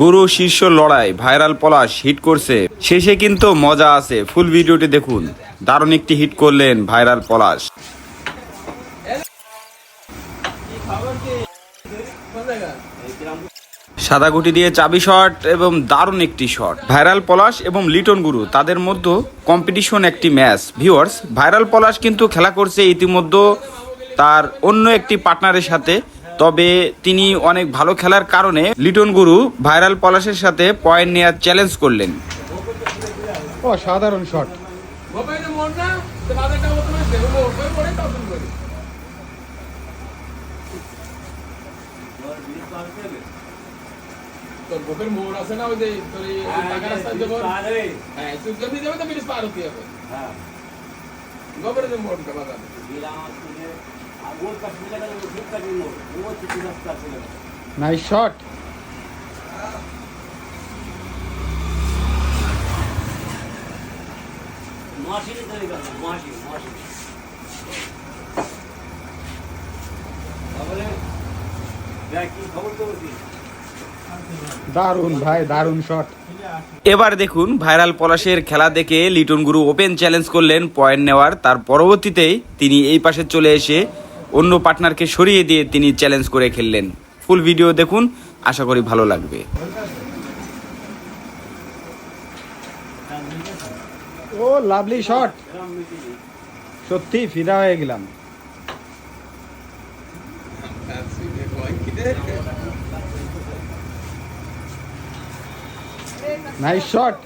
গুরু শীর্ষ লড়াই, ভাইরাল পলাশ হিট করছে। শেষে কিন্তু মজা আছে। ফুল ভিডিওটি দেখুন। দারুণ একটি হিট করলেন ভাইরাল পলাশ। সাদা গুটি দিয়ে চাবি শট এবং দারুণ একটি শট ভাইরাল পলাশ এবং লিটন গুরু, তাদের মধ্যে কম্পিটিশন একটি ম্যাচ ভিউয়ার্স ভাইরাল পলাশ কিন্তু খেলা করছে ইতিমধ্যে তার অন্য একটি পার্টনারের সাথে। তবে তিনি অনেক ভালো খেলার কারণে লিটন গুরু ভাইরাল পলাশের সাথে পয়েন্ট নেওয়ার চ্যালেঞ্জ করলেন। ও সাধারণ শট তোর গোপের মোড় আছে না ওই যে তোর টাকা রাস্তা হ্যাঁ তুই যাবে তো ব্রিজ পার হতে হবে। গোপের যে মোড়টা বাজার নাইস শট দারুণ ভাই দারুণ শট এবার দেখুন ভাইরাল পলাশের খেলা দেখে লিটন গুরু ওপেন চ্যালেঞ্জ করলেন পয়েন্ট নেওয়ার। তার পরবর্তীতেই তিনি এই পাশে চলে এসে অন্য পার্টনারকে সরিয়ে দিয়ে তিনি চ্যালেঞ্জ করে খেললেন। ফুল ভিডিও দেখুন আশা করি ভালো লাগবে। ও লাভলি শট সত্যি ফিদা হয়ে গেলাম। নাইস শট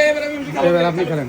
এবার আমি বেশি কালো করে আপনি দিই। খেলেন।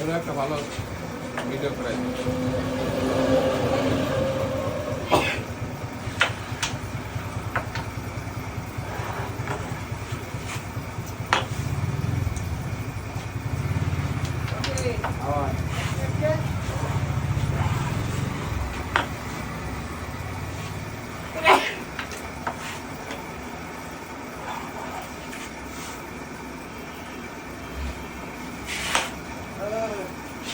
এটা একটা ভালো ভিডিও করাই।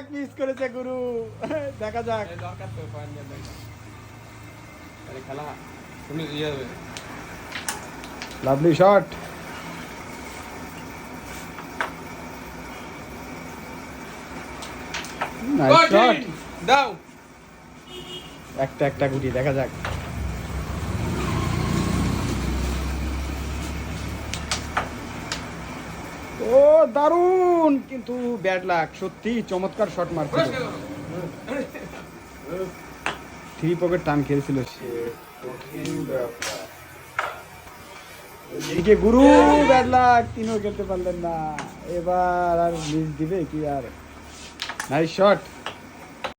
ব্যাড মিস করেছে গুরু। দেখা যাক। এই দরকার তো পয়েন্ট দেয় আরে খেলা তুমি ইয়ে হবে। লাভলি শট নাইস শট দাও একটা একটা গুটি দেখা যাক। ও দারুণ কিন্তু ব্যাড লাক সত্যি চমৎকার শট মারছিল। থ্রি পকেট টান খেলছিল এদিকে গুরু ব্যাড লাক তিনও খেলতে পারলেন না। এবার আর মিস দিবে কি আর? Nice shot